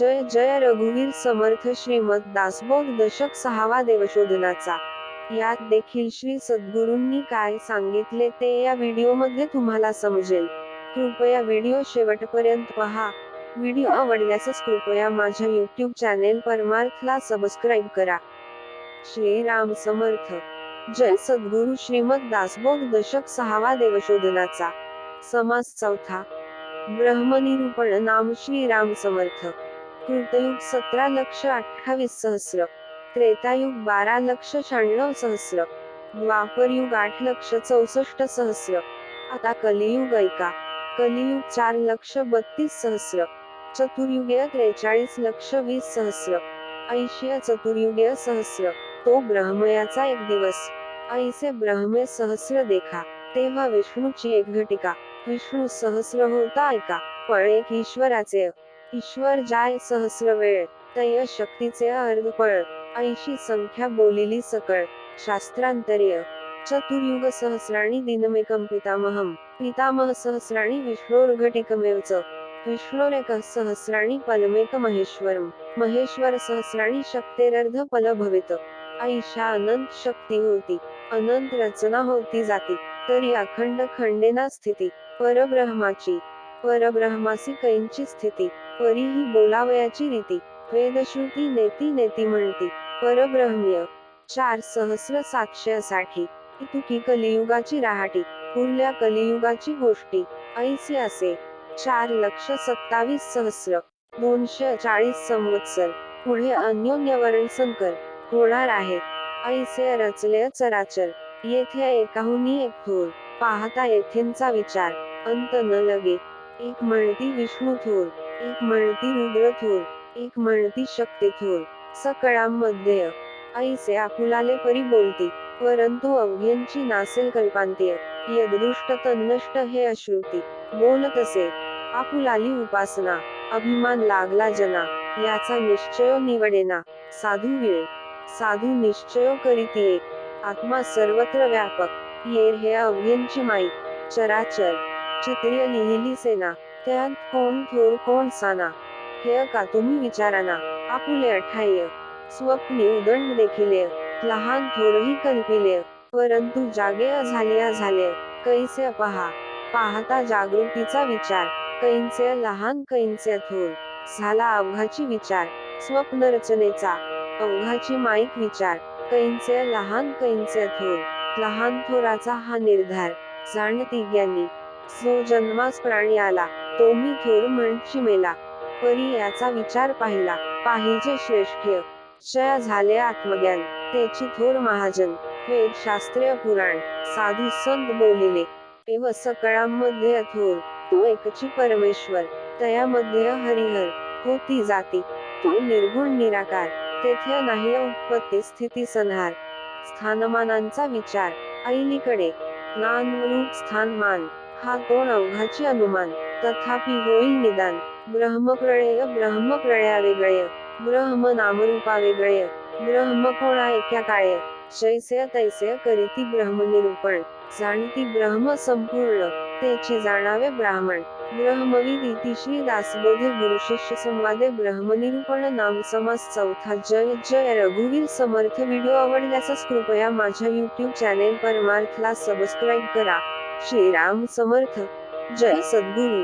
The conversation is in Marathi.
जय जय रघुवीर समर्थ श्रीमद दासबोध दशक सहावा देवशोधनाचा. यात देखील श्री सद्गुरूंनी काय सांगितले ते या व्हिडिओमध्ये तुम्हाला समजेल. कृपया व्हिडिओ शेवटपर्यंत पहा. व्हिडिओ आवडल्यासच कृपया माझ्या युट्यूब चॅनेल परमार्थला सबस्क्राईब करा. श्री राम समर्थ. जय सद्गुरु श्रीमद दासबोध दशक सहावा देवशोधनाचा. समास चौथा. ब्रह्मनिरूपण नाम श्री राम समर्थ. कृतयुग सतरा लक्ष अठ्ठावीस सहस्र त्रेतायुग बारा लक्ष शहाण्णव सहस्र द्वापरयुग आठ लक्ष चौसष्ट सहस्र आता कलियुग ऐका कलियुग चार लक्ष बत्तीस सहस्र चतुर्युगीय त्रेचाळीस लक्ष वीस सहस्र ऐशिया चतुर्युगीय सहस्र तो ब्रह्मयाचा एक दिवस ऐसे ब्रह्मे सहस्र देखा तेव्हा विष्णूची एक घटिका विष्णू सहस्र होता ऐका पण एक ईश्वराचे ईश्वर जाय सहस्र वेळ तय शक्तीचे अर्धपळ ऐशी संख्या बोलिली सकळ शास्त्रांतर्य चतुर्युग सहस्राणी दिनमेकं पितामहं पितामह सहस्राणी विष्णोर्घटिकमेवच विष्णोरेक सहस्राणी पलमेक महेश्वरम महेश्वर सहस्राणी शक्तेरर्ध पल भवित ऐशा अनंत शक्ती होती अनंत रचना होती जाती तरी अखंड खंडेना स्थिती परब्रह्माची परब्रह्मासी कैंची स्थिती परीही बोलावयाची रीती वेदश्रुती नेती नेती म्हणती परब्रह्म्य चार सहस्र सातशे साठी तुकी कलियुगाची राहाटी पुरल्या कलियुगाची गोष्टी ऐसी असे चार लक्ष सत्तावीस सहस्र दोनशे चाळीस संवत्सर पुढे अन्योन्यवरण संकर होणार आहे ऐसे रचले चराचर येथे एकाहुनी एक थोर पाहता येथेंचा विचार अंत न लगे एक म्हणती विष्णू थोर. एक म्हणती रुद्र थोर एक म्हणती शक्ती थोर. सकळा सकळांमध्ये ऐसे आकुलाले परी बोलती परंतु अवघ्यांची नासेल कल्पांतीय यदृष्ट तन्नष्ट हे अश्रुती. बोलत असे आकुलाली उपासना. अभिमान लागला जना. याचा निश्चय निवडेना. साधू वेळ साधू निश्चय करीतीये. आत्मा सर्वत्र व्यापक. येर हे अवघ्यांची माई. चराचर. चित्रिय लिहिली सेना त्यात कोण थोर कोण साना हे का तुम्ही विचाराना? आपुले अठाय स्वप्ने उदंड देखिले. लहान थोरही कल्पिले. परंतु जागे झाले झाले कैसे पहा? पाहता जागृतीचा विचार. कैंचे लहान कैंचे थोर. झाला अवघाची विचार. स्वप्न रचनेचा. अवघाची माईक विचार. कैंचे लहान कैंचे थोर. लहान थोराचा हा निर्धार. जाणती ज्ञानी. जो जन्मास प्राणी आला. तो मी थोर म्हणची मेला परी याचा विचार पाहिला पाहिजे श्रेष्ठ क्षय झाले आत्मज्ञान त्याची थोर महाजन हे शास्त्रीय पुराण साधू संत बोलिले. एव सकळांमध्ये थोर तू एकची परमेश्वर तयामध्ये हरिहर होती जाती. तो निर्गुण निराकार तेथे नाही उत्पत्ती स्थिती संहार. स्थानमानांचा विचार ऐलीकडे. नानरूप स्थानमान हा दोन अवघाची अनुमान. तथापि होईल निदान. ब्रह्मप्रळय ब्रह्मप्रळया वेगळय. ब्रह्म नामरूपा वेगळे ब्रह्म कोणा एका काळ शैस्य तैस्य करीती ब्रह्मनिरूपण. जाणती ब्रह्म संपूर्ण. त्याची जाणावे ब्राह्मण. ब्रह्मविद इति श्री दासबोधे गुरुशिष्य संवादे ब्रह्मनिरूपण नाम समास चौथा जय जय. रघुवीर समर्थ व्हिडिओ आवडल्यासच कृपया माझ्या युट्यूब चॅनेल परमार्थला सबस्क्राईब करा. श्रीराम समर्थ. जय सद्गुरू